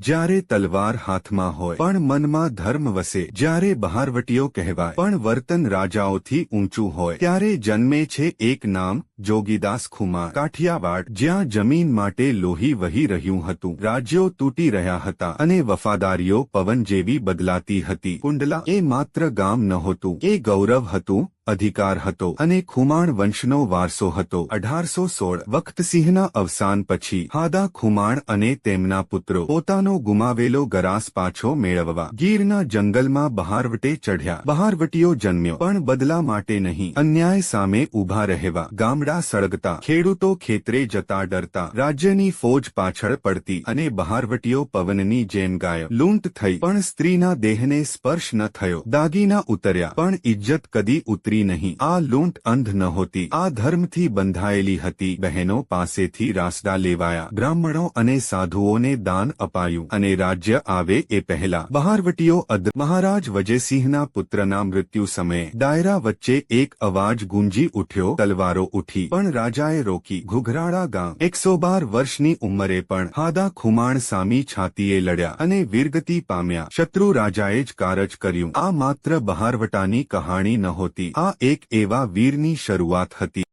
જ્યારે તલવાર હાથમાં હોય, પણ મનમાં ધર્મ વસે. જ્યારે બહારવટીઓ કહેવાય, પણ વર્તન રાજાઓથી ઊંચું હોય. ત્યારે જન્મે છે એક નામ, જોગીદાસ ખુમાર. કાઠિયાવાડ, જ્યાં જમીન માટે લોહી વહી રહ્યું હતું. રાજ્યો તૂટી રહ્યા હતા અને વફાદારીઓ પવન જેવી બદલાતી હતી. કુંડલા એ માત્ર ગામ નહોતું, એ ગૌરવ હતું અધિકાર હતો અને ખુમાણ વંશનો વારસો હતો. અઢારસો સોળ વખતસિંહના અવસાન પછી હાદા ખુમાણ અને તેમના પુત્રો પોતાનો ગુમાવેલો ગરાસ પાછો મેળવવા ગીરના જંગલમાં બહારવટે ચઢ્યા. બહારવટીઓ જન્મ્યો, પણ બદલા માટે નહીં. અન્યાય સામે ઊભા રહેવા, ગામડા સળગતા, ખેડૂતો ખેતરે જતા ડરતા, રાજ્યની ફોજ પાછળ પડતી અને બહારવટીઓ પવનની જેમ ગાયબ લૂંટ થઈ, પણ સ્ત્રીના દેહને સ્પર્શ ન થયો. દાગીના ઉતર્યા, પણ ઇજ્જત કદી ઉતરી નહીં. આ લૂંટ અંધ નહોતી આ ધર્મથી બંધાયેલી હતી. બહેનો પાસેથી રાસડા લેવાયા. બ્રાહ્મણો અને સાધુઓને દાન અપાયું અને રાજ્ય આવે એ પહેલા. બહારવટીઓ અદ મહારાજ વજયસિંહના પુત્રના મૃત્યુ સમયે દાયરા વચ્ચે એક અવાજ ગુંજી ઉઠ્યો. તલવારો ઉઠી. પણ રાજાએ રોકી. ઘુઘરાળા ગામ. એકસો બાર વર્ષની ઉંમરે પણ હાદા ખુમાણ સામી છાતીએ લડ્યા અને વીરગતિ પામ્યા. શત્રુ રાજાએ જ કારજ કર્યું. આ માત્ર બહારવટાની કહાણી નહોતી આ એક એવા વીરની શરૂઆત હતી.